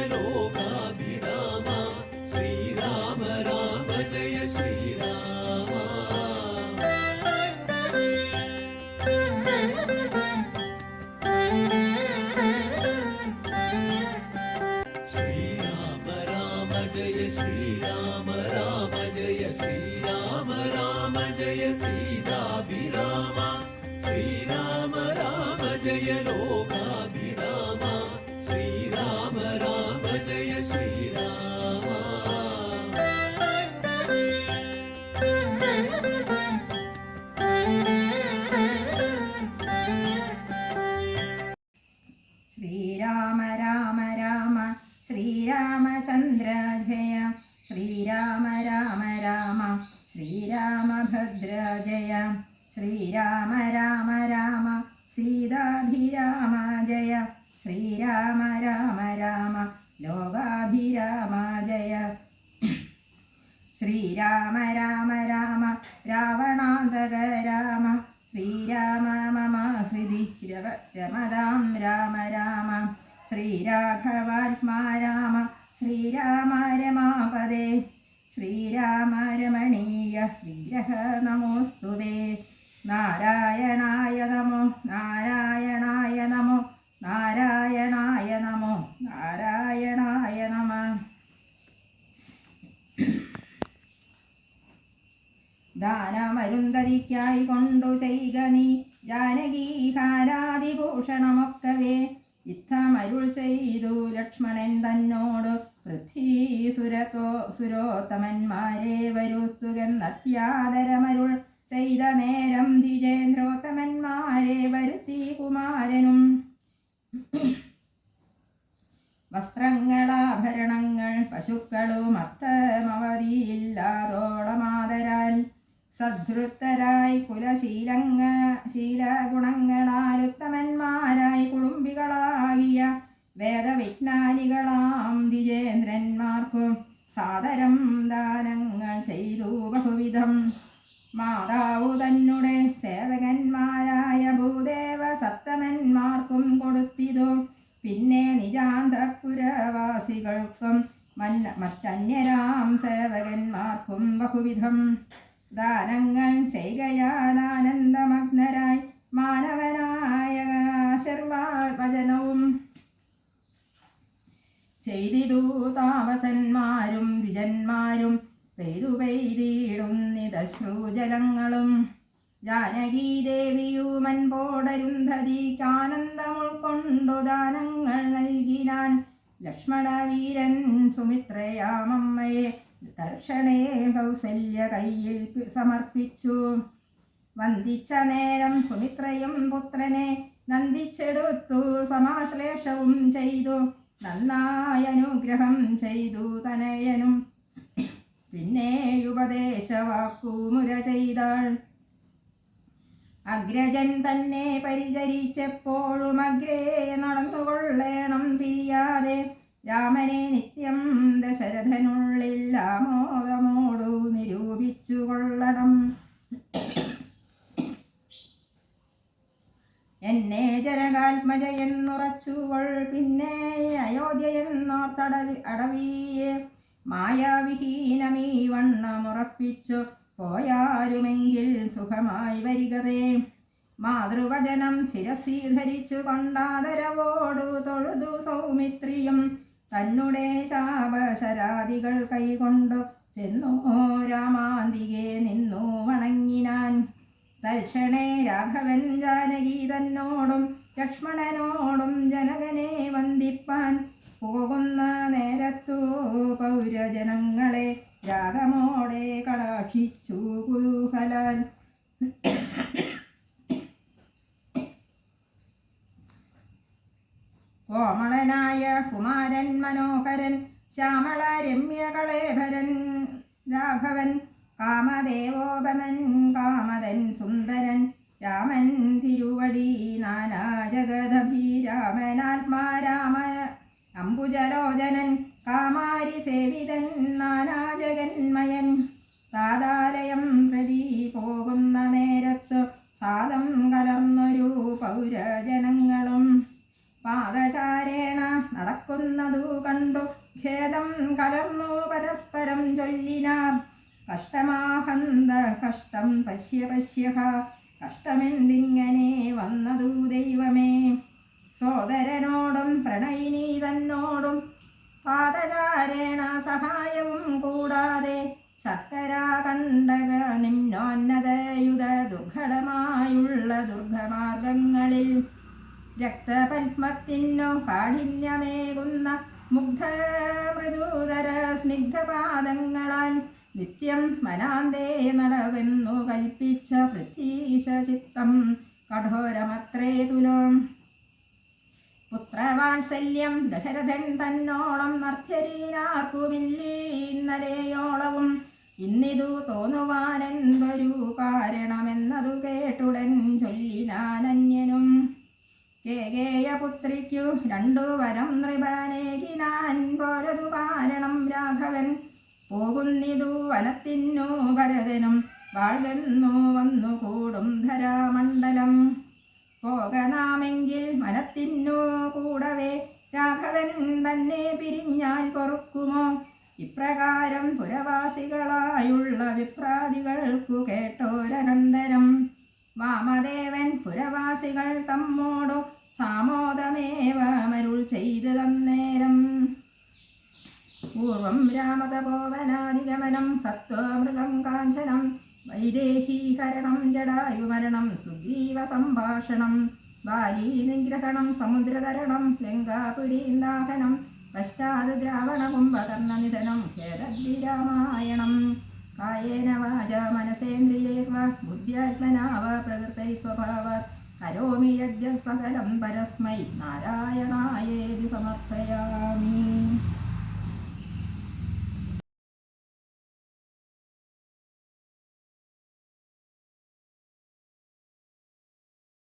ജയ ലോകാഭിരാമ ശ്രീരാമ രാമ ജയ ശ്രീരാമ ശ്രീരാമ രാമ ജയ ശ്രീരാമ രാമ ജയ ശ്രീരാമ രാമ ജയ സീതാഭിരാമ ശ്രീരാമ രാമ ജയ ലോകാഭിരാമ രമതാം രാമ രാമ. ശ്രീരാഘവാത്മാ രാമ ശ്രീരാമ രമാപദേ ശ്രീരാമ രമണീയ വിഗ്രഹ നമോസ്തുതേ. നാരായണായ ദാനമരുന്തതിക്കായി കൊണ്ടു ചെയ്ക നീ. ജാനകീഹാരാതിഭൂഷണമൊക്കവേ യുദ്ധമരുൾ ചെയ്തു ലക്ഷ്മണൻ തന്നോട് പൃഥ്വീസുരത്തോ സുരോത്തമന്മാരെ വരുത്തുകെന്നത്യാദരമരുൾ ചെയ്ത നേരം ദ്വിജേന്ദ്രോത്തമന്മാരെ വരുത്തി കുമാരനും. വസ്ത്രങ്ങളാഭരണങ്ങൾ പശുക്കളും അർത്ഥമവധിയില്ലാതോളമാതരാൽ സദ്ധൃത്തരായി കുലശീലങ്ങ ശീലഗുണങ്ങളാലുത്തമന്മാരായി കുടുംബികളാകിയ വേദവിജ്ഞാനികളാം ദ്വിജേന്ദ്രന്മാർക്കും സാദരം ദാനങ്ങൾ ചെയ്തു ബഹുവിധം. മാതാവു തന്നെ സേവകന്മാരായ ഭൂദേവ സത്തമന്മാർക്കും കൊടുത്തിതു. പിന്നെ നിജാന്തപുരവാസികൾക്കും മറ്റന്യരാം സേവകന്മാർക്കും ബഹുവിധം. ദാനങ്ങൾ ചെയ്കയാലാനന്ദമഗ്നരായി മാനവനായ ശർവാവചനവും ചെയ്തിതു താമസന്മാരും ദ്വിജന്മാരും പെയ്തു പെയ്തിടുന്നിതശ്രൂജലങ്ങളും ജാനകീദേവിയുമൻപോടരുന്ധതിക്കാനന്ദം ഉൾക്കൊണ്ടു ദാനങ്ങൾ നൽകിനാൻ ലക്ഷ്മണവീരൻ സുമിത്രയാമമ്മയെ തർഷണേ കൗസല്യ കയ്യിൽ സമർപ്പിച്ചു. വന്ദിച്ച നേരം സുമിത്രയും പുത്രനെ നന്ദിച്ചെടുത്തു സമാശ്ലേഷവും ചെയ്തു. നന്നായി അനുഗ്രഹം ചെയ്തു തനയനും. പിന്നെ ഉപദേശവാക്കുമുര ചെയ്താൾ. അഗ്രജൻ തന്നെ പരിചരിച്ചപ്പോഴും അഗ്രേ നടന്നുകൊള്ളേണം പിരിയാതെ. രാമനെ നിത്യം ദശരഥനുള്ളിൽ ആമോദമോടു നിരൂപിച്ചു കൊള്ളണം. എന്നെ ജനകാത്മജയെന്നുറച്ചുകൊൾ പിന്നെ അയോധ്യയെന്നോർത്തടവി അടവിയെ മായാവിഹീനമീ വണ്ണമുറപ്പിച്ചു. പോയാരുമെങ്കിൽ സുഖമായി വരികതേ. മാതൃവചനം ശിരസീധരിച്ചു കൊണ്ടാദരവോടു തൊഴുതു സൗമിത്രിയും. തന്നെ ശാപശരാദികൾ കൈകൊണ്ടു ചെന്നു രാമാന്തികെ നിന്നു വണങ്ങിനാൻ. തൽക്ഷണേ രാഘവൻ ജാനകി തന്നോടും ലക്ഷ്മണനോടും ജനകനെ വന്ദിപ്പാൻ. പോകുന്ന നേരത്തു പൗരജനങ്ങളെ രാഗമോടെ കടാക്ഷിച്ചു കുതൂഹലാൽ. കോമളനായ കുമാരൻ മനോഹരൻ ശ്യാമള രമ്യകളേഭരൻ രാഘവൻ കാമദേവോപമൻ കാമതൻ സുന്ദരൻ രാമൻ തിരുവടി നാനാ ജഗദഭിരാമനാത്മാ രാമ അംബുജലോചനൻ കാമാരി സേവിതൻ നാനാ ജഗന്മയൻ ഖേദം കലർന്നു പരസ്പരം ചൊല്ലിനാർ കഷ്ടമാഹന്ത കഷ്ടം പശ്യ പശ്യ കഷ്ടമെന്തിങ്ങനെ വന്നതു ദൈവമേ? സോദരനോടും പ്രണയിനി തന്നോടും പാതചാരേണ സഹായവും കൂടാതെ ശർക്കര കണ്ടക നിന്നോന്നതയുത ദുർഘടമായുള്ള ദുർഗമാർഗങ്ങളിൽ രക്തപത്മത്തിനോ കാഠിന്യമേകുന്ന മുഗ്ധ മൃദുതര സ്നിഗ്ധപാദങ്ങളാൽ നിത്യം മനാന്തേ നടവെന്നു കൽപ്പിച്ച പൃഥ്വീശ ചിത്തം കഠോരമത്രേ തുലോം. പുത്രവാത്സല്യം ദശരഥൻ തന്നോളം അർത്ഥരീനാർക്കുമില്ലേ ഇന്നലെയോളവും. ഇന്നിതു തോന്നുവാനെന്തൊരു കാരണമെന്നതു കേട്ടുടൻ ചൊല്ലിനാനന്യനും കേകേയപുത്രിക്കു രണ്ടു വരം നൃപനേകിനാൻ പോരതു കാരണം രാഘവൻ. പോകുന്നിതു വനത്തിന്നു ഭരതനും വാഴ്വെന്നു വന്നു കൂടും ധരാമണ്ഡലം. പോകനാമെങ്കിൽ മനത്തിന്നു കൂടവേ രാഘവൻ തന്നെ പിരിഞ്ഞാൽ പൊറുക്കുമോ? ഇപ്രകാരം പുരവാസികളായുള്ള വിപ്രാദികൾക്കു കേട്ടോരനന്തരം. വാമദേവൻ പുരവാസികൾ തമ്മോടു സാമോദമേവ മരുൾ ചെയ്തു തന്നേരം. പൂർവം രാമതപോവനാദിഗമനം സത്വമൃഗം കാഞ്ചനം വൈദേഹീകരണം ജടായുമരണം സുഗ്രീവ സംഭാഷണം ബാലീ നിഗ്രഹണം സമുദ്രതരണം ലങ്കാപുരീന്ദാഹനം പശ്ചാത് കുംഭകർണനിധനം ഹേരദ്വിരാമായണം കായേന വാച മനസേന്ദ്രിയേർവ ബുദ്ധ്യാത്മനാ വ പ്രകൃതൈ സ്വഭാവ. കരോമി യജ്ഞ സകലം പരസ്മൈ നാരായണായേതി സമർപ്പയാ